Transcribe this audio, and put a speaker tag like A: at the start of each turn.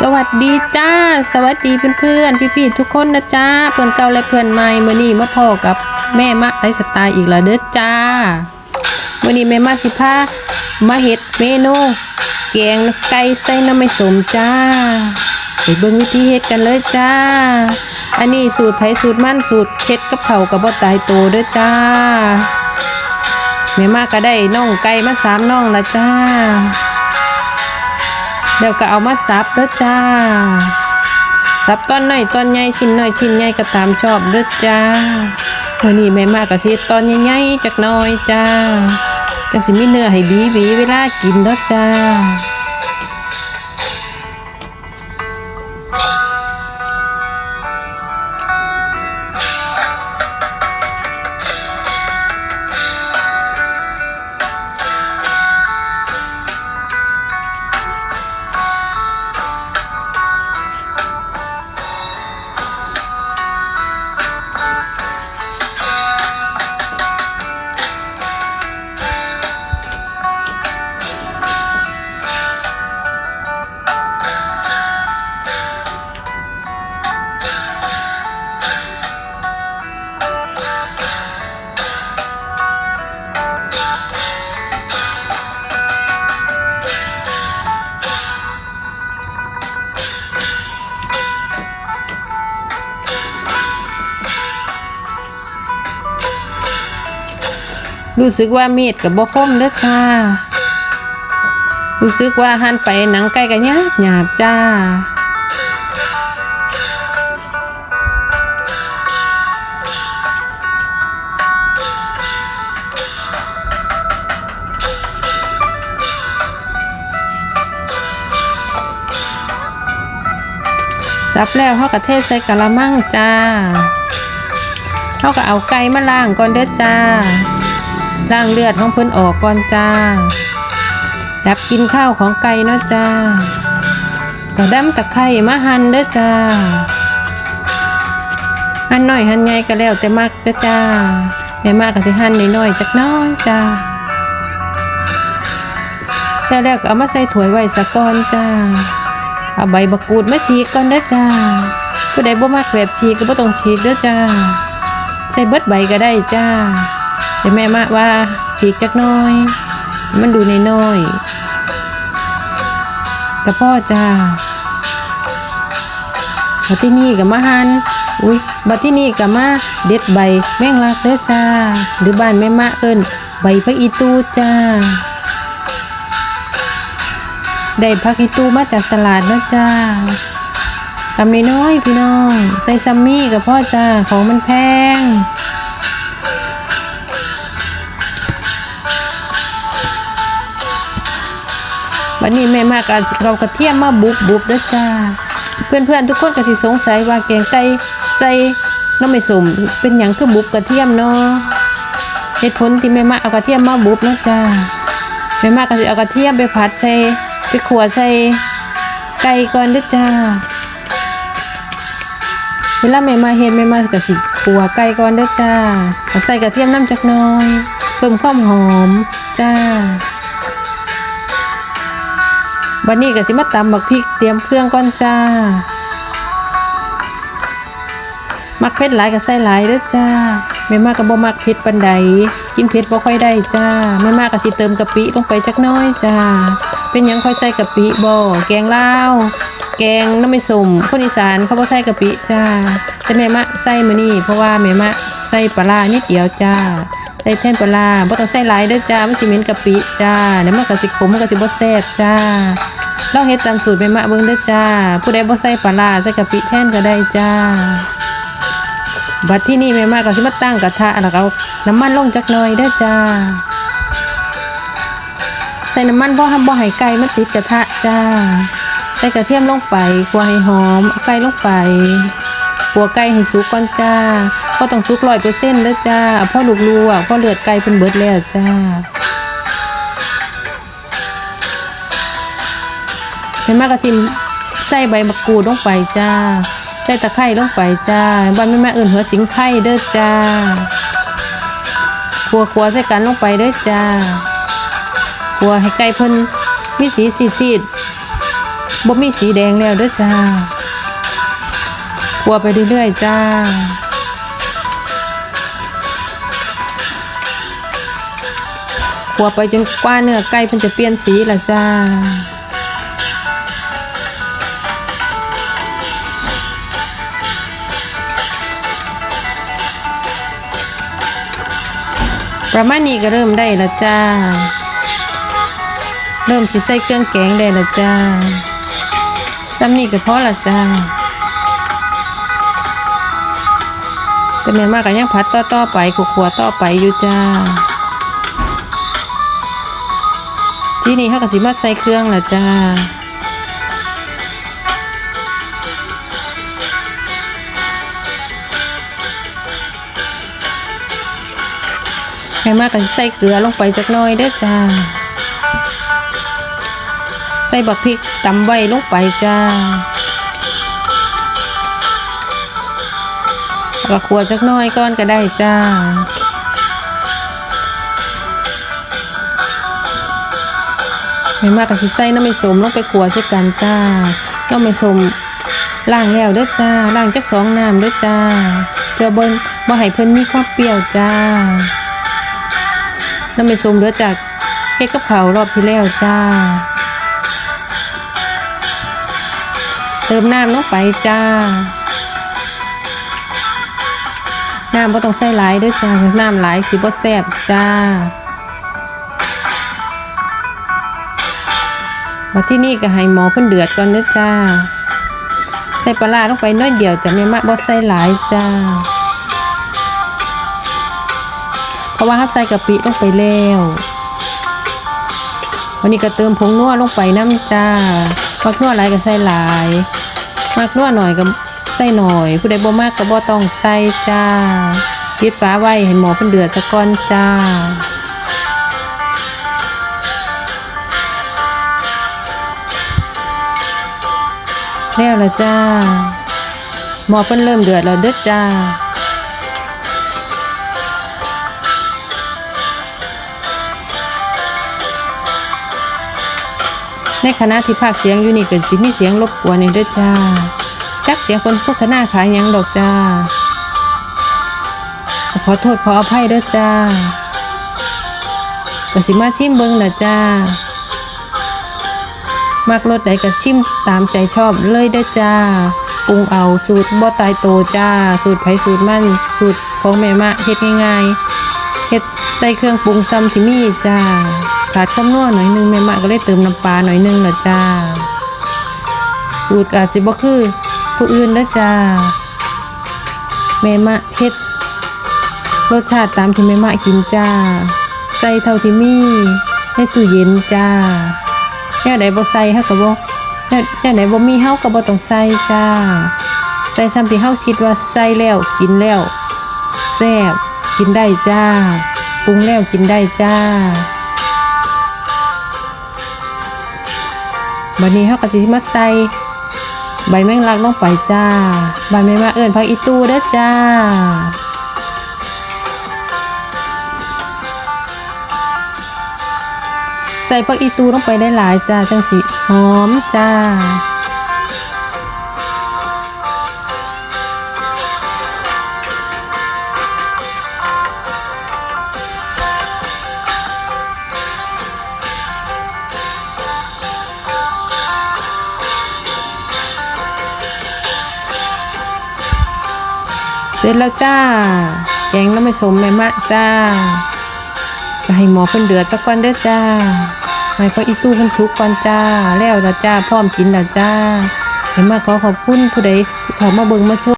A: สวัสดีจ้า สวัสดีเพื่อนๆพี่ๆทุกคนนะจ้าเพื่อนเก่าและเพื่อนใหม่เมื้อนี้มาพ่อกับแม่มะไลสไตล์อีกแล้วเด้อจ้าเมื้อนี้แม่มะสิพามาเฮ็ดเมนูแกงไก่ใส่น้ำไม่สมจ้าไปเบิ่งวิธีเฮ็ดกันเลยจ้า อันนี้สูตรไผสูตรมั่นสูตรเฮ็ดกับเขากับบ่ตายโตเด้อจ้าแม่มะก็ได้น่องไก่มาสามน่องละจ้า เดี๋ยวก็เอามาสับเด้อจ้าสับตอนหน่อยตอนใหญ่ชิ้นหน่อยชิ้นใหญ่ก็ตามชอบเด้อจ้าวันนี้แม่มากกะสิตอนใหญ่ๆจักหน้อยจ้าจังสิมีเนื้อให้บีบีเวลากินเด้อจ้า รู้สึกว่ามีดกับบ่คมเด้อจ้า รู้สึกว่าหั่นไปหนังไก่ก็หยาบหยาบจ้าสับแล้วเขาก็เทใส่กะละมังจ้าเขาก็เอาไก่มาล้างก่อนเด้อจ้า ล้างเลือดของเพิ่นออกก่อนจ้าดับกินข้าวของไก่เนาะจ้ากระดำตะไคร้มาหั่นเด้อจ้าหั่นน้อยหั่นใหญ่ก็แล้วแต่มักเด้อจ้าแม่มากก็สิหั่นน้อยๆจักน้อยจ้าแล้วแล้วก็เอามาใส่ถ้วยไว้สะก่อนจ้าเอาใบมะกรูดมาฉีกก่อนเด้อจ้าผู้ใดบ่มักแบบฉีกก็บ่ต้องฉีกเด้อจ้าใส่เบิดใบก็ได้จ้า แต่แม่มาว่าฉีกจักน้อย มันดูในน้อยๆแต่พ่อจ้าบัดที่นี่กับมาหันอุ้ยบัดที่นี่กับมาเด็ดใบแมงลักเด้อจ้า หรือบ้านแม่มาเอิ้นใบพระอีตูจ้า ได้พักอีตูมาจากตลาดเนะจ้ากำน้อยๆพี่น้อง ใส่ซัมมี่กับพ่อจ้าของมันแพง วันนี้แม่มากการสิเขากระเทียมมาบุบบุบด้อจ้า เพื่อนๆทุกคนก็สิสงสัยว่าแกงไก่ใส่น้ำไม่สมเป็นอย่างคือบุบกระเทียมเนาะเหตุผลที่แม่มาเอากระเทียมมาบุบนะจ้าแม่มากก็สิเอากระเทียมไปผัดใส่ไปขัวใส่ไก่ก่อนด้อจ้าเวลาแม่มาเฮ็ดแม่มาก็สิขัวไก่ก่อนด้อจ้าใส่กระเทียมน้ำจักน่อย เพิ่มความหอมจ้า วันนี้ก็สิมาตำบักพริกเตรียมเครื่องก่อนจ้า มักเผ็ดหลายก็ใส่หลายเด้อจ้าไม่มากก็บ่มักเผ็ดปานใด กินเผ็ดบ่ค่อยได้จ้าไม่มากก็สิเติมกะปิลงไปจักน้อยจ้า เป็นยังค่อยใส่กะปิบ่แกงลาวแกงน้ำไม่สมคนอีสานเขาบ่ใส่กะปิจ้า แต่แม่มะใส่มื้อนี้เพราะว่าแม่มะใส่ปลานิดเดียวจ้า ส่แทนปลาบ่ต้องใส่หลายเด้อจ้ามันสิเหม็นกะปิจ้าเดี๋ยวมันก็สิขมมันก็สิบ่แซ่บจ้าลองเฮ็ดตามสูตรแม่มะเบิ่งเด้อจ้า ผู้ใดบ่ใส่ปลาใส่กะปิแทนก็ได้จ้า บัดที่นี่แม่มะก็สิมาตั้งกระทะแล้วก็เอาน้ำมันลงจักหน่อยเด้อจ้า ใส่น้ำมันบ่ให้บ่ให้ไก่มันติดกระทะจ้า ใส่กระเทียมลงไปคั่วให้หอมเอาไก่ลงไป คั่วไก่ให้สุกก่อนจ้าบ่ต้องสุก100%เด้อจ้าเอาพ่อลูกๆอะพอเลือดไก่เพิ่นเบิดแล้วจ้าเห็นมากกระจิมใส่ใบมะกรูดลงไปจ้าใส่ตะไคร้ลงไปจ้าบ้านแม่แม่เอื่นหัวสิงไข่เด้อจ้าขัวขัวใส่กันลงไปเด้อจ้าขัวให้ไก่เพิ่นมีสีสีดๆบ่มีสีแดงแล้วเด้อจ้า ขัวไปเรื่อยๆจ้าขัวไปจนกว่าเนื้อไก่เพิ่นจะเปลี่ยนสีละจ้าประมาณนี้ก็เริ่มได้ละจ้า เริ่มสิใส่เครื่องแกงได้ละจ้าซ้ำนี่ก็พอละจ้า แต่แม่มากก็ยังพัดต่อต่อไปขวๆต่อไปอยู่จ้า ที่นี่เขาก็สิมาใส่เครื่องละจ้าให้มากก็สิใส่เกลือลงไปจักน่อยเด้อจ้า ใส่บักพริกตำไว้ลงไปจ้า วก็ขัวจักน้อยก่อนก็ได้จ้าไม่มากก็สิใส่น้ำไม่สมลงไปขัวใส่กันจ้าน้ำไม่สมล้างแล้วเด้อจ้าล้างจักสองน้ำเด้อจ้าเพื่อเบิ่นบ่ให้เพิ่นมีความเปรี้ยวจ้าน้ำไม่สมเหลือจากเฮ็ดกับเผารอบที่แล้วจ้า เติมน้ำลงไปจ้า น้ำบ่ต้องใส่หลายด้วยจ้าน้ำหลายสิบ่แซ่บจ้ามาที่นี่ก็ให้หมอเพิ่นเดือดก่อนเด้อจ้า ใส่ปลาร้าลงไปน้อยเดียวจะไม่มากบ่ใส่หลายจ้า เพราะว่าเขาใส่กะปิลงไปแล้ววันนี้ก็เติมผงนัวลงไปน้ำจ้ามักนัวหลายก็ใส่หลายมักนัวหน่อยก็ ใส่หน่อย ผู้ใดบ่มากก็บ่ต้องใส่จ้าปิดฝาไว้ให้หมอเพิ่นเดือดซะก่อนจ้าแล้วละจ้า หมอเพิ่นเริ่มเดือดแล้วเด้อจ้า ในคณะที่ภาคเสียงอยู่นี่เกิดสิมีเสียงรบกวนนี่เด้อจ้า จักเสียงคนโฆษณาขายหยังดอกจ้า ขอโทษขออภัยเด้อจ้าก็สิมาชิมเบิ่งนะจ้า มักรสใดก็ชิมตามใจชอบเลยเด้อจ้าปรุงเอาสูตรบ่ตายโตจ้า สูตรไผสูตรมันสูตรของแม่มะเฮ็ดง่ายๆเฮ็ดใส่เครื่องปรุงซ้ำที่มีจ้าขาดคำนัวหน่อยนึงแม่มะก็เลยเติมน้ำปลาหน่อยนึงละจ้า สูตรอาจสิบ่คือ ผู้อื่นเด้อจ้าแม่มะเฮ็ดรสชาติตามที่แม่มะกินจ้า ใส่เท่าที่มีในตู้เย็นจ้าแนวใดบ่ใส่เฮาก็บ่แนวแนวไหนบ่มีเฮาก็บ่ต้องใส่จ้า ใส่ซ้ำที่เฮาคิดว่าใส่แล้วกินแล้วแซ่บกินได้จ้าปรุงแล้วกินได้จ้าบัดนี้เฮาก็สิมาใส่ ใบแมงลักลงไปจ้า ใบแมงลักเอิ้นผักอีตูเด้อจ้า ใส่พักอีตูลงไปได้หลายจ้าจังสิหอมจ้า ร็จแล้วจ้า แกงน้ำไม่สมแม่มะจ้าก็ให้หมอเพิ่นเดือดสักก่อนเด้อจ้าให้พออีตู้เพิ่นสุกก่อนจ้า แล้วละจ้าพร้อมกินละจ้าเห็นมะขอขอบคุณผู้ใดเข้ามาเบิ่งมาชม